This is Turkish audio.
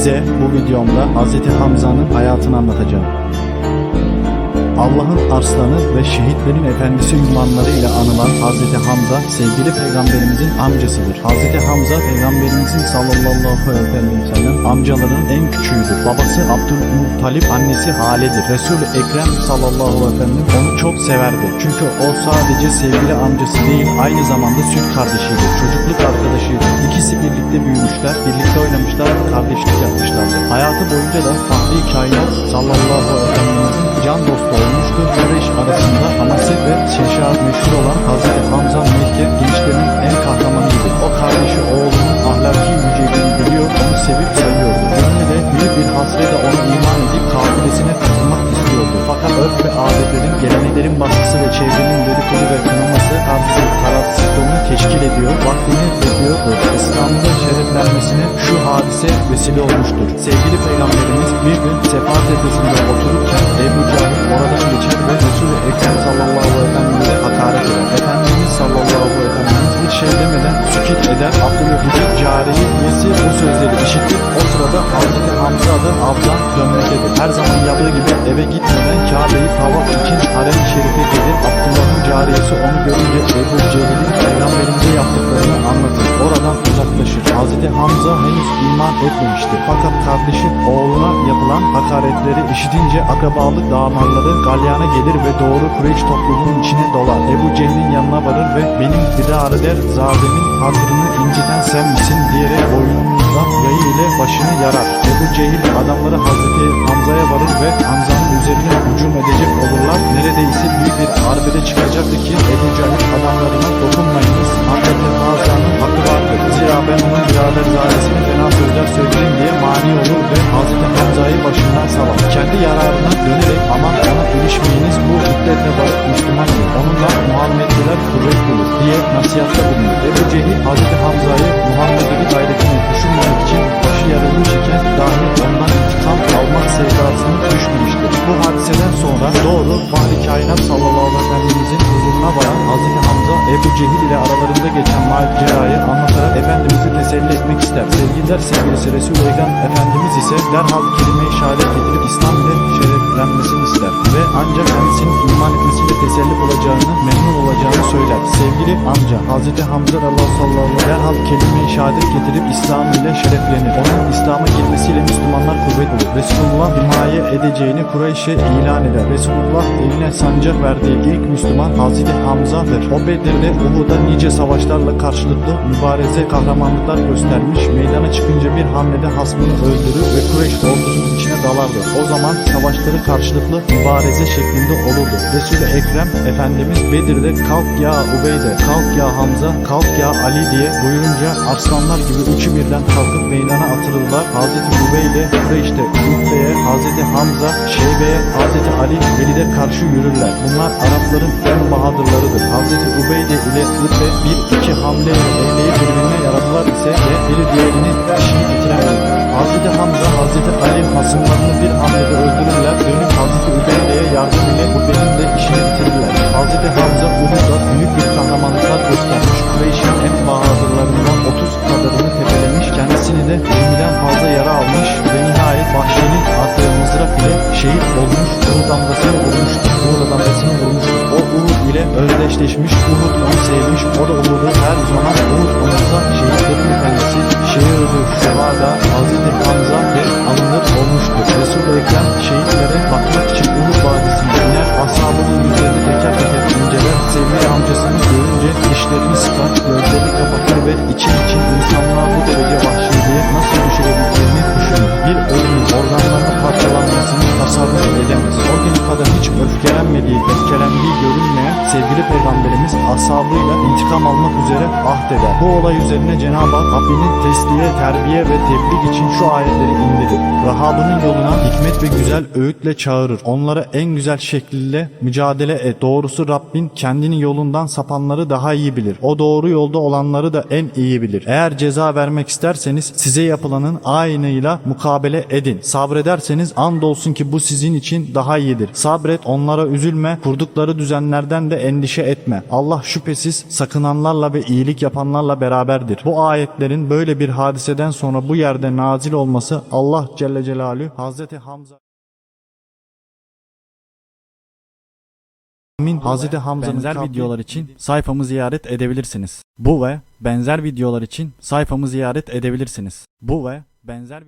Size bu videomda Hz. Hamza'nın hayatını anlatacağım. Allah'ın arslanı ve şehitlerin efendisi ünvanlarıyla anılan Hz. Hamza sevgili peygamberimizin amcasıdır. Hz. Hamza peygamberimizin sallallahu aleyhi ve sellem amcalarının en küçüğüdür. Babası Abdülmuttalip, annesi Hale'dir. Resul-i Ekrem sallallahu aleyhi ve sellem onu çok severdi. Çünkü o sadece sevgili amcası değil aynı zamanda süt kardeşiydi. Çocukluk arkadaşıydı. Birlikte büyümüşler, birlikte oynamışlar, kardeşlik yapmışlardı. Hayatı boyunca da Fahri Kainat sallallahu aleyhi ve can dostu olmuştu. Kureyş arasında anası ve şeşaat meşhur olan Hazreti Hamza Mekke gençlerinin en kahramanıydı. O kardeşi oğlunun ahlaki yüceliğini biliyor, onu sevip sayıyordu. Gönlü büyük bir hasretle ona iman edip kafilesine katılmak istiyordu. Fakat örf ve adetlerin, geleneklerin baskısı ve çevrenin dedikodu ve kınaması tarzı tarafsızlığını teşkil ediyor. Vaktini vesile olmuştur. Sevgili Peygamberimiz bir gün sefa tepesinde otururken Ebu Cahil oradan geçer ve Resul-i Ekrem sallallahu sellem'e hakaret eder. Efendimiz sallallahu sellem hiç şey demeden sükut eder. Abdülhamid cariyi üyesi bu sözleri işitip o sırada Hazreti Hamza da avdan dönmektedir. Her zaman yaptığı gibi eve gitmeden Kabe'yi tavaf için harem-i şerife gelir. Abdullah'ın cariyesi onu görünce Ebu Cehil'in peygamberimize yaptıklarını anlatır. İman etmemişti. Fakat kardeşi oğluna yapılan hakaretleri işitince akrabalık damarları galyana gelir ve doğru Kureyş topluluğunun içine dolar. Ebu Cehil'in yanına varır ve benim bidar eder zademin hatırını inciten sen misin diyerek boynundan yayı ile başını yarar. Ebu Cehil adamları Hazreti Hamza'ya varır ve Hamza'nın üzerine hücum edecek olurlar. Neredeyse büyük bir arbede çıkacaktı ki Ebu Cehil adamlarına dokunmayınız. Hazreti Hamza'nın hakkı diye nasihatta bulunur. Ebu Cehil Hazreti Hamza'yı Muhammed'in gayretini düşünmemek için başı yarılmış iken dahi ondan intikam almak sevdasını düşmemiştir. Bu hadiseden sonra doğru Fahri Kainat sallallahu aleyhi ve sellem'imizin huzuruna varan Hazreti Hamza Ebu Cehil ile aralarında geçen macerayı anlatarak Efendimiz'i teselli etmek ister. Sevgililer sevgilisi Resul-i Efendimiz ise derhal kelime-i şehadet getirip İslam ile şereflenmesini ister. Ve ancak kendisinin iman etmesiyle teselli olacağını söyler. Sevgili amca Hazreti Hamza radıyallahu sallallahu derhal kelime-i şehadet getirip İslam ile şereflenir. Onun İslam'a girmesiyle Müslümanlar kuvvet bulur. Resulullah himaye edeceğini Kureyş'e ilan eder. Resulullah eline sancak verdiği ilk Müslüman Hazreti Hamza'dır. O Bedir'de Uhud'a nice savaşlarla karşılıklı mübareze kahramanlıklar göstermiş. Meydana çıkınca bir hamlede hasmını öldürür ve Kureyş ordusunun dalardı. O zaman savaşları karşılıklı mübareze şeklinde olurdu. Resul-i Ekrem Efendimiz Bedir'de kalk ya Ubeyde, kalk ya Hamza, kalk ya Ali diye buyurunca arslanlar gibi üçü birden kalkıp meydana atılırlar. Hazreti Ubeyde Kureyş'te Utbe'ye, Hazreti Hamza Şeybe'ye, Hazreti Ali Velid'e karşı yürürler. Bunlar Arapların en bahadırlarıdır. Hazreti Ubeyde ile Utbe bir iki hamle eyleyip birbirine yaradılar ise de biri diğerini görünce dişlerini sıkar, gözlerini kapatır ve için için insanlığa bu derece vahşiliğe nasıl düşürebileceğini düşünür. Bir ölümün organlarının parçalanmasını tasarruf edemez. O güne kadar hiç öfkelenmediği, öfkelendiği görünmeyen sevgili peygamberimiz ashabıyla intikam almak üzere ahdeder. Bu olay üzerine Cenab-ı Hak Rabbinin tesliye, terbiye ve tebliğ için şu ayetleri indirir. Rahabının yoluna hikmet ve güzel öğütle çağırır. Onlara en güzel şekliyle mücadele et. Doğrusu Rabbin kendini yolundan sapanları daha iyi bilir. O doğru yolda olanları da en iyi bilir. Eğer ceza vermek isterseniz size yapılanın aynıyla mukabele edin. Sabrederseniz andolsun ki bu sizin için daha iyidir. Sabret onlara üzülme. Kurdukları düzenlerden de endişe etme. Allah şüphesiz sakınanlarla ve iyilik yapanlarla beraberdir. Bu ayetlerin böyle bir hadiseden sonra bu yerde nazil olması Allah Celle Celaluhu Hazreti Hamza Amin. Hazreti Hamza'nın benzer videolar için sayfamı ziyaret edebilirsiniz. Bu ve benzer videolar için sayfamı ziyaret edebilirsiniz. Bu ve benzer